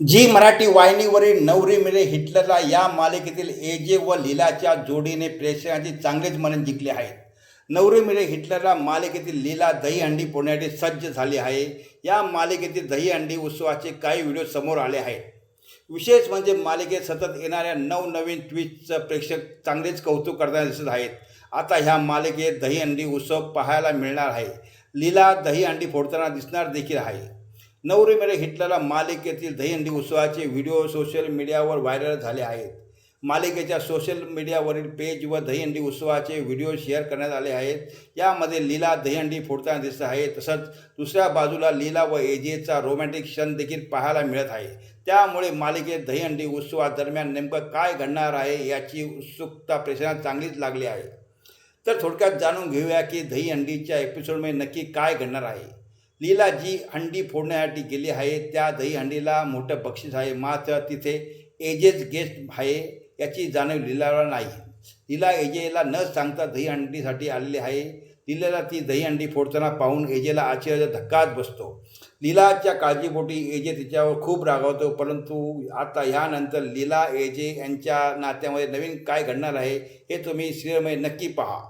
जी मराठी वाहिनीवरील नवरी मिळे हिटलरला या मालिकेतील एजे व लीलाच्या जोडीने प्रेक्षकांची चांगलेच मन जिंकले आहेत. नवरी मिळे हिटलरला मालिकेतील लीला दहीहंडी फोडण्यासाठी सज्ज झाली आहे. या मालिकेतील दहीहंडी उत्सवाचे काही व्हिडिओ समोर आले आहेत. विशेष म्हणजे मालिकेत सतत येणाऱ्या नवनवीन ट्विटचं प्रेक्षक चांगलेच कौतुक करताना दिसत आहेत. आता ह्या मालिकेत दहीहंडी उत्सव पाहायला मिळणार आहे. लीला दहीहंडी फोडताना दिसणार देखील आहे. नवरी मेरे हिटलरला मालिकेतील दहीहंडी उत्सवाचे व्हिडिओ सोशल मीडियावर व्हायरल झाले आहेत. मालिकेच्या सोशल मीडियावरील पेज व दहीहंडी उत्सवाचे व्हिडिओ शेअर करण्यात आले आहेत. यामध्ये लीला दहीहंडी फोडताना दिसत आहे तसंच दुसऱ्या बाजूला लीला व एजेचा रोमॅन्टिक क्षण देखील पाहायला मिळत आहे. त्यामुळे मालिकेत दहीहंडी उत्सवादरम्यान नेमकं काय घडणार आहे याची उत्सुकता प्रेक्षकांना चांगलीच लागली आहे. तर थोडक्यात जाणून घेऊया की दहीहंडीच्या एपिसोडमध्ये नक्की काय घडणार आहे. लीला जी हंडी फोडण्यासाठी गेली आहे त्या दहीहंडीला मोठं बक्षीस आहे. मात्र तिथे एजेस गेस्ट आहे याची जाणीव लीलाला नाही. लीला एजेला न सांगता दहीहंडीसाठी आलेली आहे. लीलाला ती दहीहंडी फोडताना पाहून एजेला आश्चर्याचा धक्काच बसतो. लीलाच्या काळजीपोटी एजे तिच्यावर खूप रागावतो परंतु आता ह्यानंतर लीला एजे यांच्या नात्यामध्ये नवीन काय घडणार आहे हे तुम्ही श्रीमय नक्की पहा.